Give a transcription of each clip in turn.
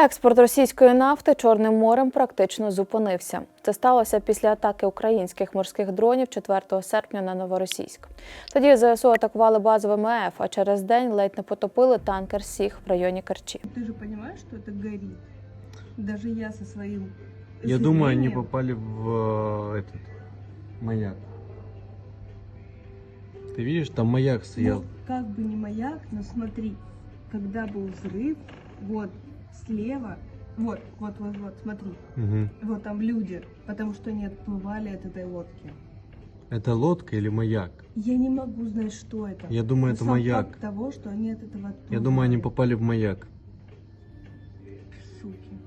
Експорт російської нафти Чорним морем практично зупинився. Це сталося після атаки українських морських дронів 4 серпня на Новоросійськ. Тоді ЗСУ атакували базу ВМФ, а через день ледь не потопили танкер Сіг в районі Керчі. Ты же понимаешь, что это горит? Даже я со своим Я думаю, они зрением- попали в э, этот маяк. Ты видишь, там маяк стоял. Ну, как бы не маяк, но смотри, когда был взрыв, вот слева, вот, вот, вот, вот, смотри, Мгм. вот там люди, потому что они отплывали от этой лодки. Это лодка или маяк? Я не могу знать, что это. Я думаю, Но это сам маяк. факт того, что они от этого отплывали. Я думаю, они попали в маяк. Суки.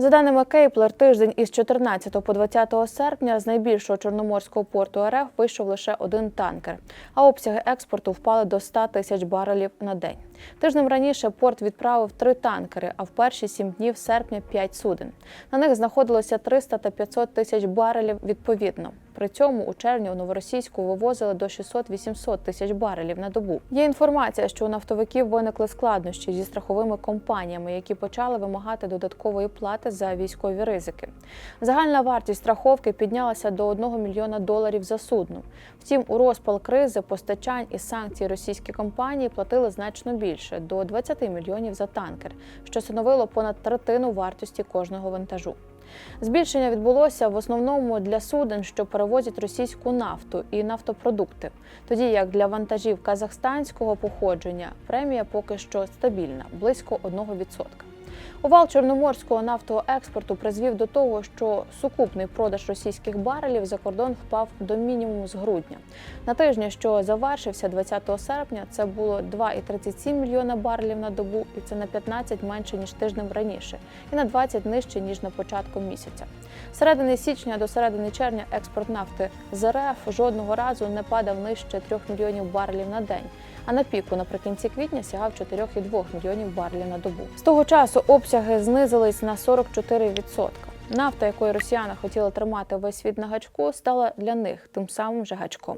За даними Кейплер, тиждень із 14 по 20 серпня з найбільшого чорноморського порту РФ вийшов лише один танкер, а обсяги експорту впали до 100 тисяч барелів на день. Тижнем раніше порт відправив три танкери, а в перші сім днів серпня п'ять суден. На них знаходилося 300 та 500 тисяч барелів відповідно. При цьому у червні у новоросійську вивозили до 600-800 тисяч барелів на добу. Є інформація, що у нафтовиків виникли складнощі зі страховими компаніями, які почали вимагати додаткової плати за військові ризики. Загальна вартість страховки піднялася до 1 мільйона доларів за судно. Втім, у розпал кризи, постачань і санкцій російські компанії платили значно більше до 20 мільйонів за танкер, що становило понад третину вартості кожного вантажу. Збільшення відбулося в основному для суден, що перевозять російську нафту і нафтопродукти, тоді як для вантажів казахстанського походження премія поки що стабільна близько 1%. Увал чорноморського нафтового експорту призвів до того, що сукупний продаж російських барелів за кордон впав до мінімуму з грудня. На тижні, що завершився 20 серпня, це було 2,37 мільйона барелів на добу, і це на 15 менше ніж тижнем раніше, і на 20 нижче ніж на початку місяця. З середини січня до середини червня експорт нафти з РФ жодного разу не падав нижче 3 мільйонів барелів на день. А на піку наприкінці квітня сягав 4,2 мільйонів барлів на добу. З того часу обсяги знизились на 44%. Нафта, якою росіяни хотіли тримати весь світ на гачку, стала для них тим самим же гачком.